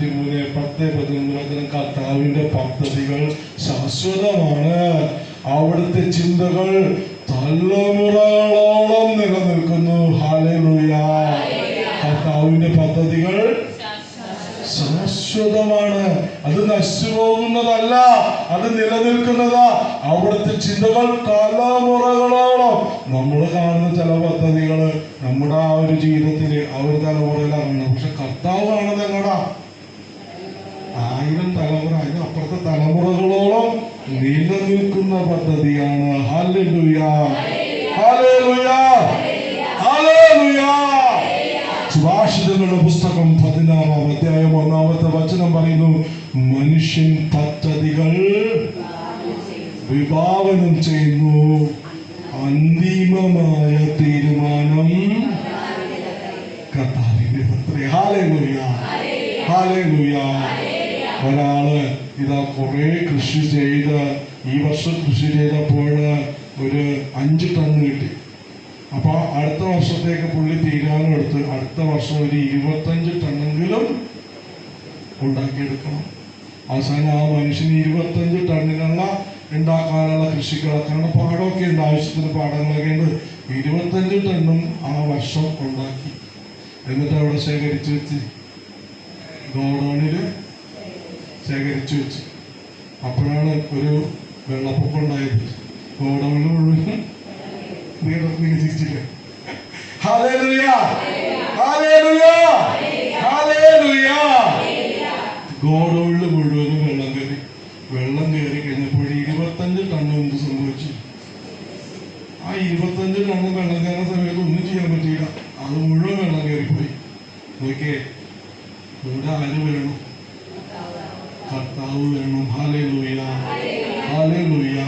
ഇരുപത്തിമൂന്ന് പത്ത് പതിമൂന്ന് കർത്താവിന്റെ പദ്ധതികൾ ശാശ്വതമാണ്. അവിടുത്തെ ചിന്തകൾ തലമുറകളോളം നിലനിൽക്കുന്നു. കർത്താവിന്റെ പദ്ധതികൾ ശാശ്വതമാണ്. അത് നശിച്ചു പോകുന്നതല്ല അത് നിലനിൽക്കുന്നതാ. അവിടുത്തെ ചിന്തകൾ തലമുറകളോളം. നമ്മൾ കാണുന്ന ചില പദ്ധതികൾ നമ്മുടെ ആ ഒരു ജീവിതത്തിൽ ആ ഒരു തലമുറയിലാണ് പക്ഷെ കർത്താവ് കാണുന്നത് ആയിരം തലമുറ അതിന് അപ്പുറത്തെ തലമുറകളോളം നിലനിൽക്കുന്ന പദ്ധതിയാണ്. സുഭാഷിതങ്ങളുടെ പുസ്തകം പതിനാറാം അധ്യായം ഒന്നാമത്തെ വചനം പറയുന്നു മനുഷ്യൻ പദ്ധതികൾ വിഭാവനം ചെയ്യുന്നു. അന്തിമമായ തീരുമാനം കർത്താവിന്റെ ലുയാ ഹാലേ ഹാലേലൂയ ഒരാൾ ഇതാ കുറെ കൃഷി ചെയ്ത് ഈ വർഷം കൃഷി ചെയ്തപ്പോൾ ഒരു അഞ്ച് ടണ് കിട്ടി. അപ്പൊ അടുത്ത വർഷത്തേക്ക് പുള്ളി തീരുമാനം എടുത്ത് അടുത്ത വർഷം ഒരു ഇരുപത്തഞ്ച് ടണ്ണെങ്കിലും ഉണ്ടാക്കിയെടുക്കണം. അവസാനം ആ മനുഷ്യന് ഇരുപത്തഞ്ച് ടണ്ണിനുള്ള ഉണ്ടാക്കാനുള്ള കൃഷികളൊക്കെയാണ് പാടമൊക്കെ ഉണ്ട് ആവശ്യത്തിന് പാടങ്ങളൊക്കെ ഉണ്ട്. ഇരുപത്തഞ്ച് ടണ്ണും ആ വർഷം ഉണ്ടാക്കി. എന്നിട്ട് അവിടെ ശേഖരിച്ചു വെച്ച് ഗോഡൌണിൽ ശേഖരിച്ചു വെച്ച്. അപ്പോഴാണ് ഒരു വെള്ളപ്പൊക്കം ഉണ്ടായത്. ഗോഡൗണിൽ മുഴുവൻ ഗോഡൌണിൽ മുഴുവനും വെള്ളം കയറി. വെള്ളം കയറി കഴിഞ്ഞപ്പോൾ ഇരുപത്തഞ്ച് ടണ്ണ് എന്ത് സംഭവിച്ചു? ആ ഇരുപത്തഞ്ച് ടണ്ണ് വെള്ളം കയറുന്ന സമയത്ത് ഒന്നും ചെയ്യാൻ പറ്റിയില്ല. അത് മുഴുവൻ വെള്ളം കയറിപ്പോയി. നോക്കിയേ ഇവിടെ ആര് വേണം? കർത്താവ് വേണം ഹാലേലൂയ ഹാലേലൂയ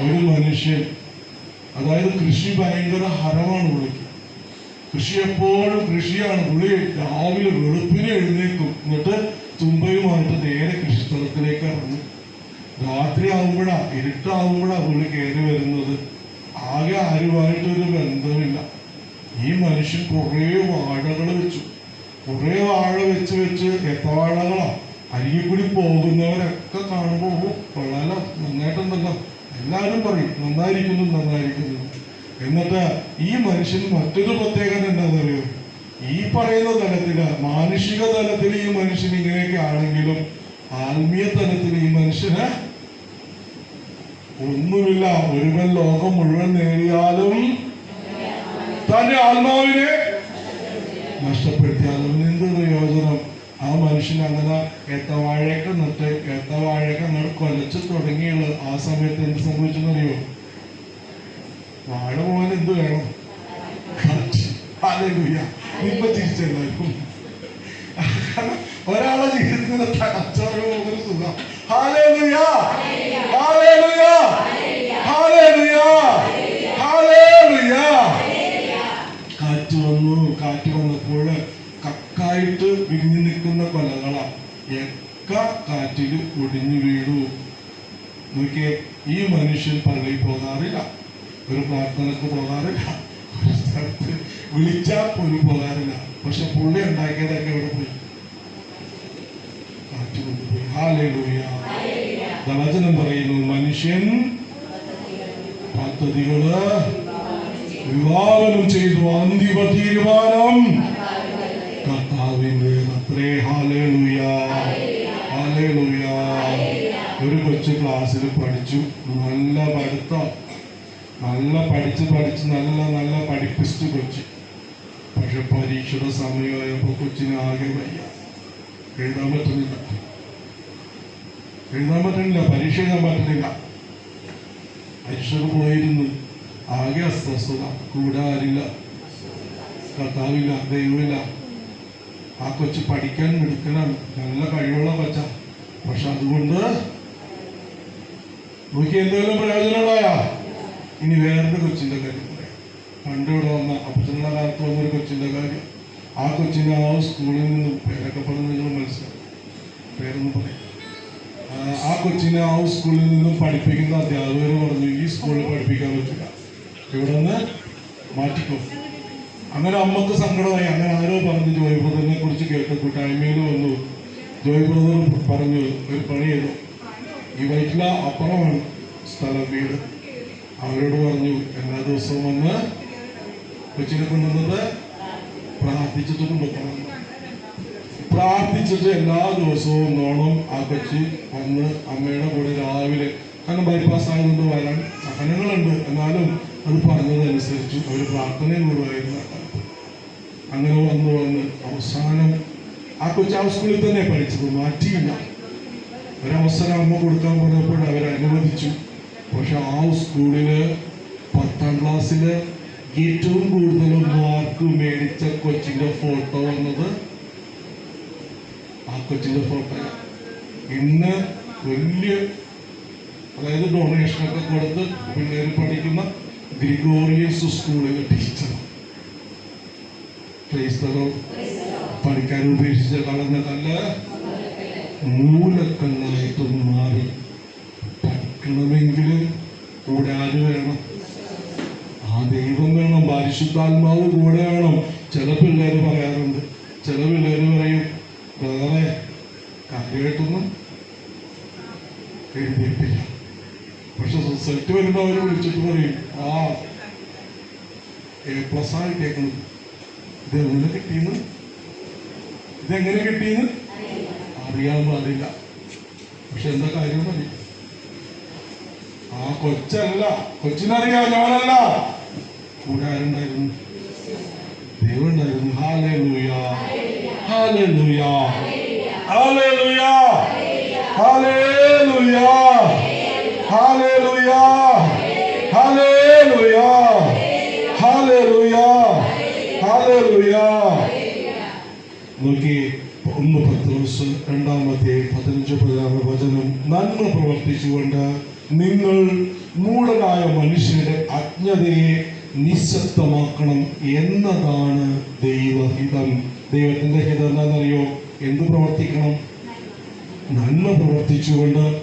ഒരു മനുഷ്യൻ. അതായത് കൃഷി ഭയങ്കര ഹരമാണ് പുള്ളിക്ക്. കൃഷി എപ്പോഴും കൃഷിയാണ്. പുള്ളി രാവിലെ വെളുപ്പിനെ എഴുന്നേക്കും. എന്നിട്ട് തുമ്പയുമായിട്ട് നേരെ കൃഷിസ്ഥലത്തിലേക്ക് ഇറങ്ങും. രാത്രി ആവുമ്പോഴാ ഇരുട്ടാവുമ്പോഴാ പുള്ളി കയറി വരുന്നത്. ആകെ ആരുമായിട്ടൊരു ബന്ധമില്ല. ഈ മനുഷ്യൻ കുറേ വാഴകൾ വെച്ചു. കുറേ വാഴ വെച്ച് വെച്ച് എത്ര അരികിൽ കൂടി പോകുന്നവരൊക്കെ കാണുമ്പോൾ "ഓ, കൊള്ളാലോ നന്നായിട്ടുണ്ടല്ലോ. എല്ലാവരും പറയും നന്നായിരിക്കുന്നു നന്നായിരിക്കുന്നു. എന്നിട്ട് ഈ മനുഷ്യൻ മറ്റൊരു പ്രത്യേകത എന്താണെന്നറിയോ ഈ പറയുന്ന തലത്തിൽ മാനുഷിക തലത്തിൽ ഈ മനുഷ്യൻ ഇങ്ങനെയൊക്കെ ആണെങ്കിലും ആത്മീയ തലത്തിൽ ഈ മനുഷ്യന് ഒന്നുമില്ല. ഒരുവൻ ലോകം മുഴുവൻ നേടിയാലും തന്റെ ആത്മാവിനെ നഷ്ടപ്പെടുത്തിയാലും എന്ത് പ്രയോജനം ആ മനുഷ്യൻ അങ്ങനെ ഏത്തവാഴയൊക്കെ നട്ട് ഏത്തവാഴയൊക്കെ അങ്ങനെ കൊലച്ചു തുടങ്ങിയുള്ളത് ആ സമയത്ത് എന്ത് സംഭവിച്ചെന്നറിയോ? വാഴ പോകാൻ എന്ത് വേണം. ഇപ്പൊ തിരിച്ചെല്ലാവർക്കും ഒരാളെ ജീവിതത്തിൽ തകർച്ചോടെ പോകുന്ന സുഖം ഹാലേലുയ ഹാലേലുയ ഹാലേലുയ ഹാലേലുയ കാറ്റ് വന്നു കാറ്റ് വന്നപ്പോൾ കക്കായിട്ട് വിരിഞ്ഞു നിൽക്കുന്ന കൊലകളാ എക്ക കാറ്റിൽ ഒടിഞ്ഞു വീണു. നോക്കിയേ ഈ മനുഷ്യൻ പള്ളിയിൽ പോകാറില്ല. ഒരു പ്രാർത്ഥനക്ക് പോകാറില്ല. സ്ഥലത്ത് വിളിച്ചാൽ പോലും പോകാറില്ല. പക്ഷെ പുള്ളി ഉണ്ടാക്കിയതൊക്കെ ഇവിടെ പോയി? കാറ്റ് കൊണ്ടുപോയി പറയുന്നു മനുഷ്യൻ പദ്ധതികൾ വിവാഹനം ചെയ്തു. അന്തിമ തീരുമാനം. കർത്താവിന്റെ അത്രേ. ഹാലേലൂയ ഒരു കൊച്ചു ക്ലാസ്സിൽ പഠിച്ചു. നല്ല പഠിത്തം. നല്ല പഠിച്ച് പഠിച്ച് നല്ല നല്ല പഠിപ്പിസ്റ്റ് കൊച്ചു. പക്ഷെ പരീക്ഷയുടെ സമയമായപ്പോ കൊച്ചിന് ആകെ വയ്യ. എഴുതാൻ പറ്റുന്നില്ല. എഴുതാൻ പറ്റുന്നില്ല. പരീക്ഷ എഴുതാൻ പറ്റുന്നില്ല. പരീക്ഷ പോയിരുന്നു. ആകെ അസ്വസ്ഥത. കൂടെ ആരില്ല കർത്താവില്ല. ദൈവമില്ല. ആ കൊച്ചു പഠിക്കാൻ മിടുക്കനാണ്. നല്ല കഴിവുള്ള കൊച്ച. പക്ഷെ അതുകൊണ്ട് നോക്കി എന്തെങ്കിലും പ്രയോജനമുള്ളതാ. ഇനി വേറൊരു കൊച്ചിന്റെ കാര്യം പണ്ട് ഇവിടെ വന്ന അപ്പച്ചനുള്ള കാലത്ത് വന്ന ഒരു കൊച്ചിന്റെ കാര്യം. ആ കൊച്ചിനെ ആ സ്കൂളിൽ നിന്നും പേരൊക്കെ പറഞ്ഞ് നിങ്ങൾ മനസ്സിലാക്കും പേരൊന്നും പറയാം. ആ, കൊച്ചിനെ ആ സ്കൂളിൽ നിന്നും പഠിപ്പിക്കുന്ന അധ്യാപകർ പറഞ്ഞു ഈ സ്കൂളിൽ പഠിപ്പിക്കാൻ പറ്റില്ല. ഇവിടെ നിന്ന് മാറ്റിക്കോ. അങ്ങനെ അമ്മയ്ക്ക് സങ്കടമായി. അങ്ങനെ ആരോ പറഞ്ഞു ബ്രദറിനെ കുറിച്ച് കേട്ട കൂട്ടായ്മയിൽ വന്നു. ജോയ് പറഞ്ഞ് ഒരു പണി ചെയ്തു. ഈ വയറ്റില അപ്പുറമാണ് സ്ഥലം വീട്. അവരോട് പറഞ്ഞു എല്ലാ ദിവസവും വന്ന് കൊച്ചിനെ കൊണ്ടുവന്നത് പ്രാർത്ഥിച്ചിട്ട് കൊണ്ടുപോകണം പ്രാർത്ഥിച്ചിട്ട് എല്ലാ ദിവസവും നോണം ആ കൊച്ചി വന്ന് അമ്മയുടെ കൂടെ രാവിലെ കാരണം ബൈപ്പാസ് ആയതുകൊണ്ട് വരാൻ സഹനങ്ങളുണ്ട്. എന്നാലും അത് പറഞ്ഞതനുസരിച്ച് അവർ പ്രാർത്ഥനയും കൂടുമായിരുന്നു അങ്ങനെ വന്ന് വന്ന് അവസാനം ആ കൊച്ചു ആ സ്കൂളിൽ തന്നെ പഠിച്ചത് മാറ്റിയില്ല. ഒരവസരം അമ്മ കൊടുക്കാൻ പറഞ്ഞപ്പോൾ അവർ അനുവദിച്ചു. പക്ഷെ ആ സ്കൂളിൽ പത്താം ക്ലാസ്സിൽ ഏറ്റവും കൂടുതൽ മാർക്ക് മേടിച്ച കൊച്ചിന്റെ ഫോട്ടോ വന്നത് ആ കൊച്ചിന്റെ ഫോട്ടോ ഇന്ന് വലിയ അതായത് ഡൊണേഷനൊക്കെ കൊടുത്ത് പിള്ളേർ പഠിക്കുന്ന ഗ്രിഗോറിയസ് സ്കൂളിലെ ടീച്ചർ ക്രൈസ്തവോ പഠിക്കാൻ ഉപേക്ഷിച്ച കളഞ്ഞതല്ല മൂലക്കല്ലായിട്ട് മാറി. പഠിക്കണമെങ്കിൽ കൂടെ ആര് വേണം? ആ ദൈവം വേണം. പരിശുദ്ധാത്മാവ് കൂടെ വേണം. ചില പിള്ളേർ പറയാറുണ്ട്. ചില പിള്ളേർ പറയും വേറെ കാര്യമായിട്ടൊന്നും എഴുതിയിട്ടില്ല പക്ഷെ റിസൾട്ട് വരുമ്പോൾ അവർ വിളിച്ചിട്ട് പറയും ആ എ പ്ലസ് ആണ് കിട്ടിയേക്കുന്നത് ഇത് എങ്ങനെ കിട്ടിയെന്ന്? ഇതെങ്ങനെ കിട്ടിയെന്ന് അറിയാൻ പാടില്ല. പക്ഷെ എന്താ കാര്യം മതി. ആ കൊച്ചല്ല കൊച്ചിനറിയാം ഞാനല്ല. കൂടെ ആരുണ്ടായിരുന്നു ദൈവം ഉണ്ടായിരുന്നു ഹാലേ ലൂയാ ഹാലേ ലൂയാ ഹാലേ ലൂയാ ഹാലേ ലൂയാ ഹാലേ ലൂയാ ഹാലേ ലൂയാ നോക്കി ഒന്ന് പത്ത് ദിവസം രണ്ടാമത്തെ പതിനഞ്ച് പതിനാറ് വചനം നന്മ പ്രവർത്തിച്ചുകൊണ്ട് നിങ്ങൾ മൂടനായ മനുഷ്യരുടെ അജ്ഞതയെ നിശബ്ദമാക്കണം എന്നതാണ് ദൈവഹിതം. ദൈവത്തിന്റെ ഹിതം എന്താണെന്നറിയോ? എന്ത് പ്രവർത്തിക്കണം? നന്മ പ്രവർത്തിച്ചുകൊണ്ട്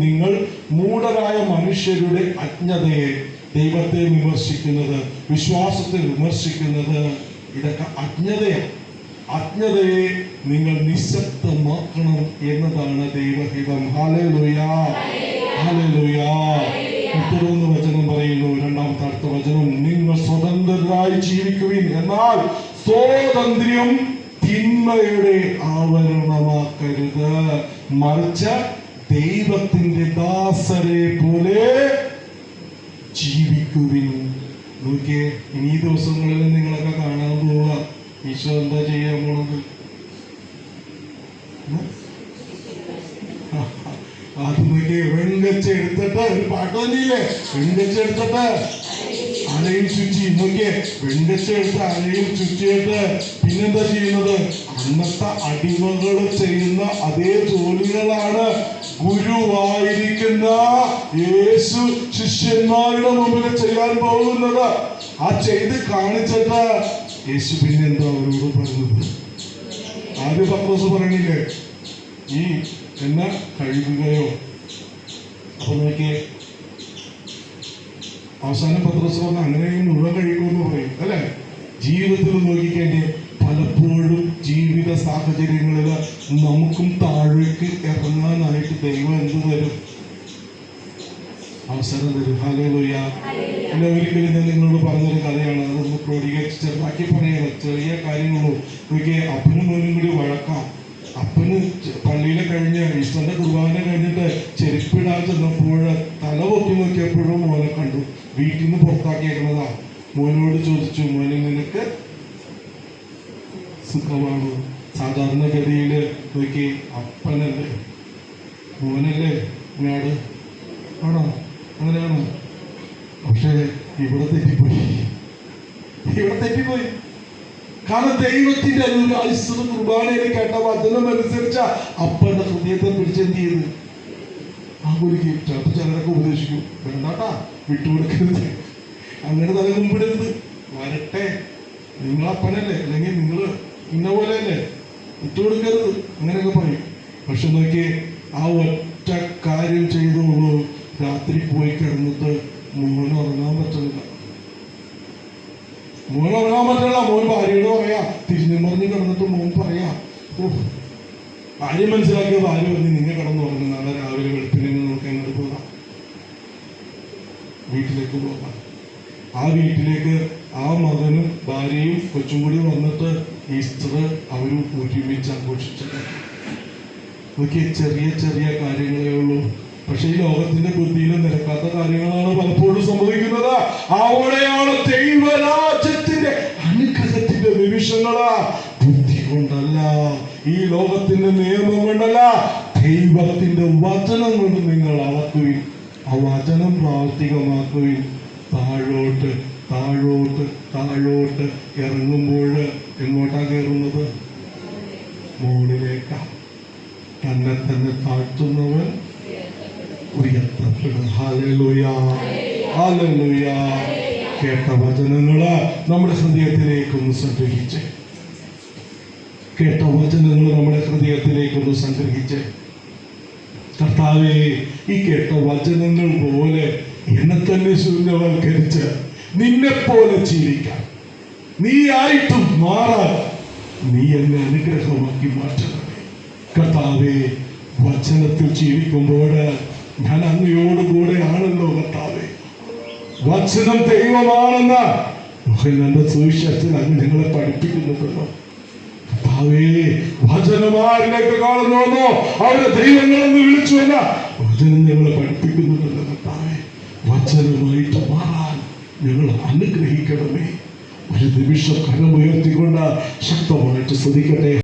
നിങ്ങൾ മൂടരായ മനുഷ്യരുടെ അജ്ഞതയെ ദൈവത്തെ വിമർശിക്കുന്നത് വിശ്വാസത്തെ വിമർശിക്കുന്നത് ഇതൊക്കെ അജ്ഞതയാണ്. അജ്ഞതയെ നിങ്ങൾ നിശബ്ദമാക്കണം എന്നതാണ് ദൈവഹിതം. ഹാലേലുയാ വചനം പറയുന്നു. രണ്ടാമത്തെ അടുത്ത വചനം നിങ്ങൾ സ്വതന്ത്രരായി ജീവിക്കുവിൻ. എന്നാൽ സ്വാതന്ത്ര്യം തിന്മയുടെ ആവരണമാക്കരുത്. മറിച്ച് ദൈവത്തിന്റെ ദാസരെ പോലെ ജീവിക്കുവിൻ. നോക്കിയേ ഇനി ദിവസങ്ങളിൽ നിങ്ങളൊക്കെ കാണാൻ പോവുക. ഈശോ എന്താ ചെയ്യാൻ പോണത് നോക്കിയേ വെങ്കച്ചെടുത്തിട്ട് ഒരു പാട്ട് വെങ്കച്ച എടുത്തിട്ട് അലയും ചുറ്റി നോക്കിയേ വെങ്കച്ച എടുത്ത് അലയും ചുറ്റിയിട്ട് പിന്നെന്താ ചെയ്യുന്നത്? അന്നത്തെ അടിമകൾ ചെയ്യുന്ന അതേ ജോലികളാണ് ഗുരുവായിരിക്കുന്ന യേശു ശിഷ്യന്മാരുടെ മുമ്പിൽ ചെയ്യാൻ പോകുന്നത്. ആ ചെയ്ത് കാണിച്ചിട്ട് യേശു പിന്നെ എന്തോ അവരോട് പറഞ്ഞത്. ആദ്യ പത്രോസ് പറയണില്ലേ? ഈ എന്ന കഴുകുകയോ അപ്പൊ നോക്കിയേ അവസാനം പത്രോസ് പറഞ്ഞ അങ്ങനെ മുഴുവൻ കഴിക്കുമെന്ന് പറയും അല്ലെ? ജീവിതത്തിൽ നോക്കിക്കേണ്ടി പലപ്പോഴും ജീവിത സാഹചര്യങ്ങളിൽ നമുക്കും താഴേക്ക് ഇറങ്ങാനായിട്ട് ദൈവം എന്ത് തരും? അവസരം തരും ഹാലേലൂയ എന്നെ ഒരിക്കലും നിങ്ങളോട് പറഞ്ഞൊരു കഥയാണ്. അതൊന്ന് ക്രോഡീകരിച്ച് ചെറുതാക്കി പറയാറ് ചെറിയ കാര്യങ്ങളും എനിക്ക് അപ്പനും മോനും കൂടി വഴക്കാം. അപ്പന് പള്ളിയിൽ കഴിഞ്ഞ് ഈശ്വരന്റെ കുർബാന കഴിഞ്ഞിട്ട് ചെരുപ്പിടാൻ ചെന്നപ്പോൾ തല പൊക്കി നോക്കിയപ്പോഴും മോനെ കണ്ടു. വീട്ടിൽ നിന്ന് പുറത്താക്കിയേക്കുന്നതാ. മോനോട് ചോദിച്ചു മോനെ നിനക്ക് സുഖമാണ്? സാധാരണഗതിയിൽ നോക്കി അപ്പനല്ലേ. മോനല്ലേ? ഞാട് ആണോ? അങ്ങനെയാണോ? പക്ഷേ ഇവിടെ തെറ്റിപ്പോയി. ഇവിടെ തെറ്റിപ്പോയി. കാരണം ദൈവത്തിന്റെ ഒരു അനുരാശിത കുർബാനയിൽ കേട്ട വചനം അനുസരിച്ച അപ്പന്റെ ഹൃദയത്തെ പിടിച്ചെന്ത് ചെയ്ത്? ആ ഒരു അപ്പൊ ചിലരൊക്കെ ഉപദേശിക്കും. വേണ്ടാട്ടാ വിട്ടുകൊടുക്കരുത്. അങ്ങനെ തല മുമ്പിടരുത് വരട്ടെ. നിങ്ങൾ അപ്പനല്ലേ? അല്ലെങ്കിൽ നിങ്ങൾ ഇന്ന പോലെ അല്ലേ വിട്ടുകൊടുക്കരുത്. അങ്ങനെയൊക്കെ പറയും. പക്ഷെ നോക്കിയേ ആ ഒറ്റ കാര്യം ചെയ്തോളൂ. രാത്രി പോയി കിടന്നിട്ട് മോന് ഉറങ്ങാൻ പറ്റുന്നില്ല മോൻ ഉറങ്ങാൻ പറ്റില്ല മോൻ ഭാര്യയോട് പറയാ തിരിഞ്ഞു മറിഞ്ഞ് കിടന്നിട്ട് മോൻ പറയാ ഭാര്യ മനസ്സിലാക്കിയ ഭാര്യ പറഞ്ഞ് നിങ്ങൾ കിടന്നു ഉറങ്ങും. നാളെ രാവിലെ വെളുപ്പിനെ നമുക്ക് അങ്ങോട്ട് പോകാം. വീട്ടിലേക്ക് പോകാം. ആ വീട്ടിലേക്ക് ആ മകനും ഭാര്യയും കൊച്ചും കൂടി വന്നിട്ട് ഈസ്റ്റർ അവരും ഒരുമിച്ച് ആഘോഷിച്ചത് നോക്കിയ ചെറിയ ചെറിയ കാര്യങ്ങളേ ഉള്ളൂ. പക്ഷെ ഈ ലോകത്തിന്റെ ബുദ്ധിയിൽ നിരക്കാത്ത കാര്യങ്ങളാണ് പലപ്പോഴും സംഭവിക്കുന്നത്. അവിടെയാണ് ദൈവരാജ്യത്തിന്റെ അനുഗ്രഹത്തിന്റെ നിമിഷങ്ങൾ. ബുദ്ധി കൊണ്ടല്ല ഈ ലോകത്തിന്റെ നിയമം കൊണ്ടല്ല ദൈവത്തിന്റെ വചനം കൊണ്ട് നിങ്ങൾ അളക്കുവിൻ ആ വചനം പ്രാവർത്തികമാക്കുവിൻ. താഴോട്ട് താഴോട്ട് താഴോട്ട് ഇറങ്ങുമ്പോൾ എങ്ങോട്ടാ കയറുന്നത്? മുകളിലേക്കാ. തന്നെ തന്നെ താഴ്ത്തുന്നവൻ കേട്ട വചനങ്ങൾ നമ്മുടെ ഹൃദയത്തിലേക്കൊന്ന് സംഗ്രഹിച്ച്. കേട്ട വചനങ്ങൾ നമ്മുടെ ഹൃദയത്തിലേക്കൊന്ന് സംഗ്രഹിച്ച്. കർത്താവെ ഈ കേട്ട വചനങ്ങൾ പോലെ എന്നെ തന്നെ ശൂന്യവൽക്കരിച്ച് നിന്നെ പോലെ ജീവിക്കാൻ നീ ആയിട്ടും മാറാൻ നീ എന്നെ അനുഗ്രഹമാക്കി മാറ്റണമേ. കർത്താവെ വചനത്തിൽ ജീവിക്കുമ്പോൾ ഞാൻ അങ്ങയോടുകൂടെ ആണല്ലോ കർത്താവേ. വചനം ദൈവമാണെന്ന് നല്ല സുവിശേഷത്തിൽ അങ്ങ് ഞങ്ങളെ പഠിപ്പിക്കുന്നുണ്ടല്ലോ വചനമാരിലേക്ക് കാണുന്നുവെന്നോ അവരെ ദൈവങ്ങളെന്ന് വിളിച്ചു എന്ന? വചനം ഞങ്ങളെ പഠിപ്പിക്കുന്നുണ്ടല്ലോ കർത്താവേ. വചനമായിട്ട് മാറാൻ ഞങ്ങൾ അനുഗ്രഹിക്കണമേ. ഒരു നിമിഷം കരമുയർത്തിക്കൊണ്ട് ശക്തമായിട്ട് ശ്രദ്ധിക്കട്ടെ.